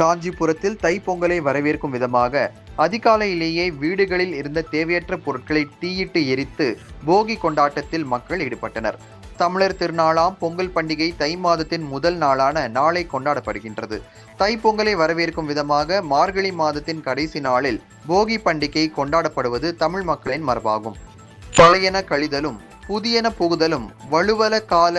காஞ்சிபுரத்தில் தைப்பொங்கலை வரவேற்கும் விதமாக அதிகாலையிலேயே வீடுகளில் இருந்த தேவையற்ற பொருட்களை தீயிட்டு எரித்து போகி கொண்டாட்டத்தில் மக்கள் ஈடுபட்டனர். தமிழர் திருநாளாம் பொங்கல் பண்டிகை தை மாதத்தின் முதல் நாளான நாளை கொண்டாடப்படுகின்றது. தைப்பொங்கலை வரவேற்கும் விதமாக மார்கழி மாதத்தின் கடைசி நாளில் போகி பண்டிகை கொண்டாடப்படுவது தமிழ் மக்களின் மரபாகும். பழையன கழிதலும் புதியன புகுதலும் வலுவல கால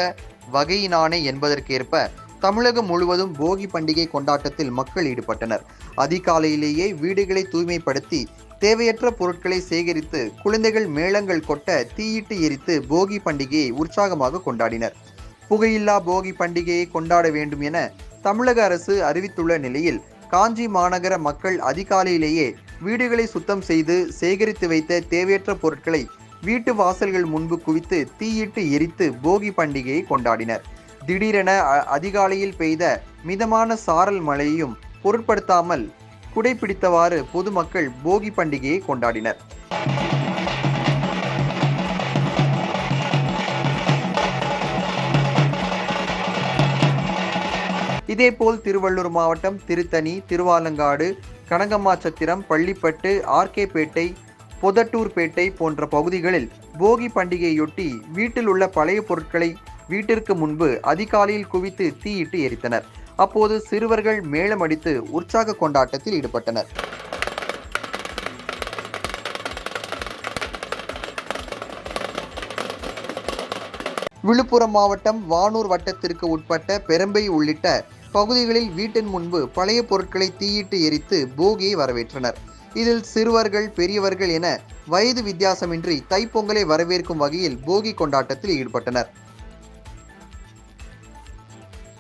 வகையினானே என்பதற்கேற்ப தமிழகம் முழுவதும் போகி பண்டிகை கொண்டாட்டத்தில் மக்கள் ஈடுபட்டனர். அதிகாலையிலேயே வீடுகளை தூய்மைப்படுத்தி தேவையற்ற பொருட்களை சேகரித்து குழந்தைகள் மேளங்கள் கொட்ட தீயிட்டு எரித்து போகி பண்டிகையை உற்சாகமாக கொண்டாடினர். புகையில்லா போகி பண்டிகையை கொண்டாட வேண்டும் என தமிழக அரசு அறிவித்துள்ள நிலையில் காஞ்சி மாநகர மக்கள் அதிகாலையிலேயே வீடுகளை சுத்தம் செய்து சேகரித்து வைத்த தேவையற்ற பொருட்களை வீட்டு வாசல்கள் முன்பு குவித்து தீயிட்டு எரித்து போகி பண்டிகையை கொண்டாடினர். திடீரென அதிகாலையில் பெய்த மிதமான சாரல் மழையையும் பொருட்படுத்தாமல் குடைப்பிடித்தவாறு பொதுமக்கள் போகி பண்டிகையை கொண்டாடினர். இதேபோல் திருவள்ளூர் மாவட்டம் திருத்தணி திருவாலங்காடு கனகம்மாச்சத்திரம் பள்ளிப்பட்டு ஆர்கேபேட்டை பொதட்டூர்பேட்டை போன்ற பகுதிகளில் போகி பண்டிகையொட்டி வீட்டில் உள்ள பழைய பொருட்களை வீட்டிற்கு முன்பு அதிகாலையில் குவித்து தீயிட்டு எரித்தனர். அப்போது சிறுவர்கள் மேளமடித்து உற்சாக கொண்டாட்டத்தில் ஈடுபட்டனர். விழுப்புரம் மாவட்டம் வானூர் வட்டத்திற்கு உட்பட்ட பெரம்பை உள்ளிட்ட பகுதிகளில் வீட்டின் முன்பு பழைய பொருட்களை தீயிட்டு எரித்து போகியை வரவேற்றனர். இதில் சிறுவர்கள் பெரியவர்கள் என வயது வித்தியாசமின்றி தைப்பொங்கலை வரவேற்கும் வகையில் போகி கொண்டாட்டத்தில் ஈடுபட்டனர்.